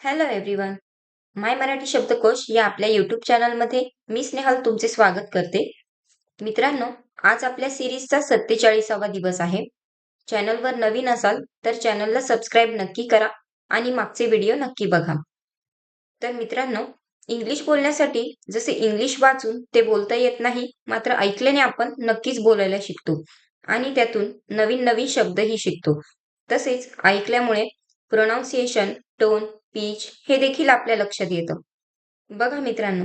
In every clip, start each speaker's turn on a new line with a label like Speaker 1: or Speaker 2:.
Speaker 1: Hello everyone माय मराठी शब्दकोश या आपल्या यूट्यूब चॅनलमध्ये मी स्नेहल तुमचे स्वागत करते. मित्रांनो आज आपल्या सिरीजचा सत्तेचाळीसावा दिवस आहे. चॅनलवर नवीन असाल तर चॅनलला सबस्क्राईब नक्की करा आणि मागचे व्हिडिओ नक्की बघा. तर मित्रांनो इंग्लिश बोलण्यासाठी जसे इंग्लिश वाचून ते बोलता येत नाही मात्र ऐकल्याने आपण नक्कीच बोलायला शिकतो आणि त्यातून नवीन नवीन शब्दही शिकतो. तसेच ऐकल्यामुळे प्रोनाऊन्सिएशन टोन पीच हे देखील आपल्या लक्षात येतं. बघा मित्रांनो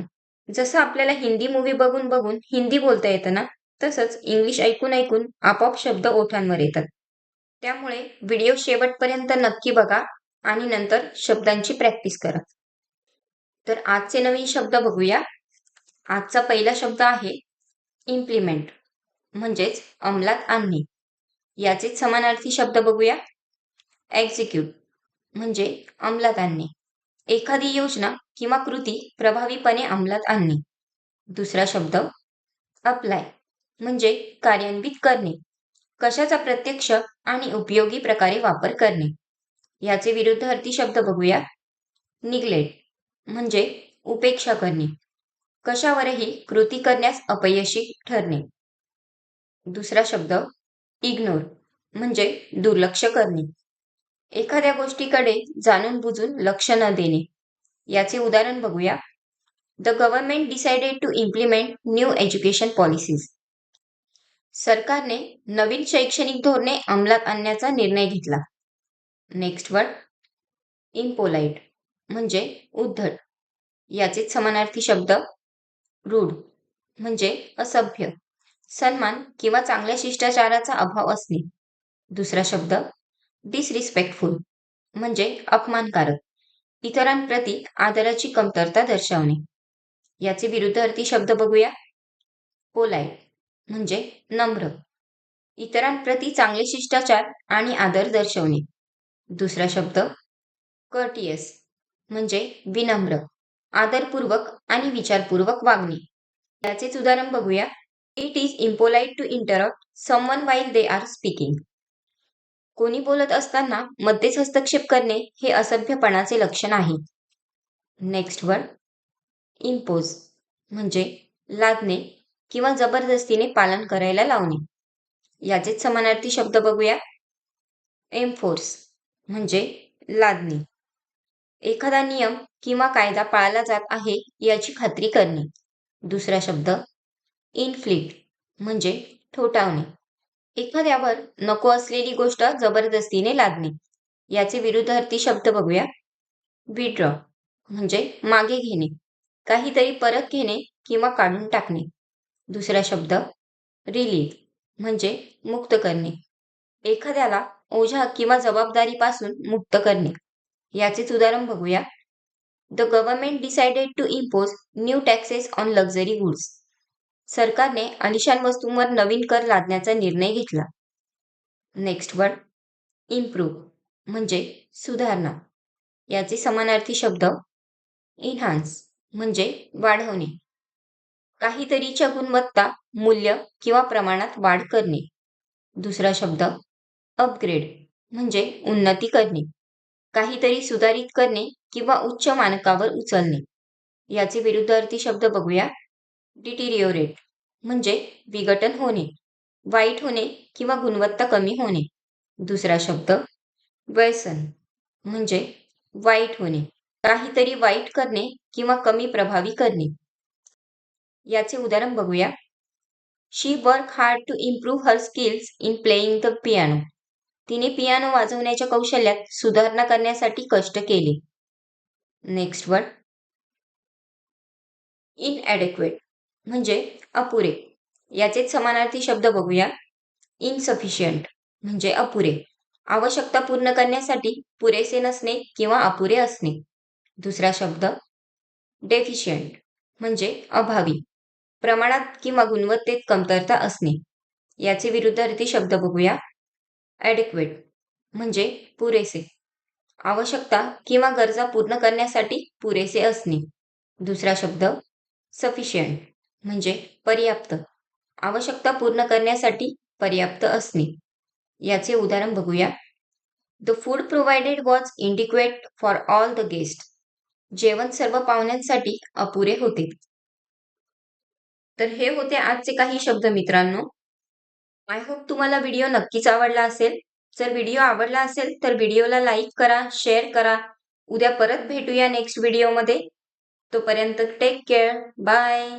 Speaker 1: जसं आपल्याला हिंदी मूवी बघून बघून हिंदी बोलता येतं ना तसंच इंग्लिश ऐकून ऐकून आपोआप शब्द ओठांवर येतात. त्यामुळे व्हिडिओ शेवटपर्यंत नक्की बघा आणि नंतर शब्दांची प्रॅक्टिस करा. तर आजचे नवीन शब्द बघूया. आजचा पहिला शब्द आहे इम्प्लिमेंट म्हणजेच अंमलात आणणे. याचेच समानार्थी शब्द बघूया. एक्झिक्यूट म्हणजे अंमलात आणणे. एखादी योजना किंवा कृती प्रभावीपणे अंमलात आणणे. दुसरा शब्द अप्लाय म्हणजे कार्यान्वित करणे. कशाचा प्रत्यक्ष आणि उपयोगी प्रकारे वापर करणे. याचे विरुद्ध अर्थी शब्द बघूया. निग्लेट म्हणजे उपेक्षा करणे. कशावरही कृती करण्यास अपयशी ठरणे. दुसरा शब्द इग्नोर म्हणजे दुर्लक्ष करणे. एखाद्या गोष्टीकडे जाणून बुजून लक्ष न देणे. याचे उदाहरण बघूया. The government decided to implement new education policies सरकारने नवीन शैक्षणिक धोरणे अंमलात आणण्याचा निर्णय घेतला. नेक्स्ट वर्ड इम्पोलाइट म्हणजे उद्धट. याचेच समानार्थी शब्द रूढ म्हणजे असभ्य सन्मान किंवा चांगल्या शिष्टाचाराचा अभाव असणे. दुसरा शब्द डिसरिस्पेक्टफुल म्हणजे अपमानकारक. इतरांप्रती आदराची कमतरता दर्शवणे. याचे विरुद्ध अर्थी शब्द बघूया. पोलाईट म्हणजे नम्र. इतरांप्रती चांगले शिष्टाचार आणि आदर दर्शवणे. दुसरा शब्द कर्टियस म्हणजे विनम्र. आदरपूर्वक आणि विचारपूर्वक वागणे. याचेच उदाहरण बघूया. It is impolite to interrupt someone while they are speaking कोणी बोलत असताना मध्येच हस्तक्षेप करणे हे असभ्यपणाचे लक्षण आहे. नेक्स्ट वर्ड इम्पोज म्हणजे लादणे किंवा जबरदस्तीने पालन करायला लावणे. याचेच समानार्थी शब्द बघूया. एम्फोर्स म्हणजे लादणे. एखादा नियम किंवा कायदा पाळला जात आहे याची खात्री करणे. दुसरा शब्द इन्फ्लिक्ट म्हणजे ठोठावणे. एखाद्यावर नको असलेली गोष्ट जबरदस्तीने लादणे. याचे विरुद्धार्थी शब्द बघूया. विड्रॉ म्हणजे मागे घेणे. काहीतरी परत घेणे किंवा काढून टाकणे. दुसरा शब्द रिलीव्ह म्हणजे मुक्त करणे. एखाद्याला ओझा किंवा जबाबदारीपासून मुक्त करणे. याचेच उदाहरण बघूया. The government decided to impose new taxes on luxury goods सरकारने अलिशान वस्तूंवर नवीन कर लादण्याचा निर्णय घेतला. नेक्स्ट वर्ड इम्प्रूव्ह म्हणजे सुधारणा. याचे समानार्थी शब्द इन्हान्स म्हणजे वाढवणे. काहीतरीच्या गुणवत्ता मूल्य किंवा प्रमाणात वाढ करणे. दुसरा शब्द अपग्रेड म्हणजे उन्नती करणे. काहीतरी सुधारित करणे किंवा उच्च मानकावर उचलणे. याचे विरुद्धार्थी शब्द बघूया. डिटिरिओरेट म्हणजे विघटन होणे वाईट होणे किंवा गुणवत्ता कमी होणे. दुसरा शब्द व्यसन म्हणजे वाईट होणे काहीतरी वाईट करणे किंवा कमी प्रभावी करणे. याचे उदाहरण बघूया. She work hard to improve her skills in playing the piano तिने पियानो वाजवण्याच्या कौशल्यात सुधारणा करण्यासाठी कष्ट केले. नेक्स्ट वर्ड इनॲडेक्वेट म्हणजे अपुरे. याचेच समानार्थी शब्द बघूया. इनसफिशियंट म्हणजे अपुरे. आवश्यकता पूर्ण करण्यासाठी पुरेसे नसणे किंवा अपुरे असणे. दुसरा शब्द डेफिशियंट म्हणजे अभावी. प्रमाणात किंवा गुणवत्तेत कमतरता असणे. याचे विरुद्धार्थी शब्द बघूया. ॲडिक्वेट म्हणजे पुरेसे. आवश्यकता किंवा गरजा पूर्ण करण्यासाठी पुरेसे असणे. दुसरा शब्द सफिशियंट म्हणजे पर्याप्त. आवश्यकता पूर्ण करण्यासाठी पर्याप्त असणे. याचे उदाहरण बघूया. The food provided was inadequate for all the guest जेवण सर्व पाहुण्यांसाठी अपुरे होते. तर हे होते आजचे काही शब्द मित्रांनो. आय होप तुम्हाला व्हिडिओ नक्कीच आवडला असेल. जर व्हिडिओ आवडला असेल तर व्हिडिओला लाईक करा शेअर करा. उद्या परत भेटूया नेक्स्ट व्हिडिओमध्ये तोपर्यंत टेक केअर बाय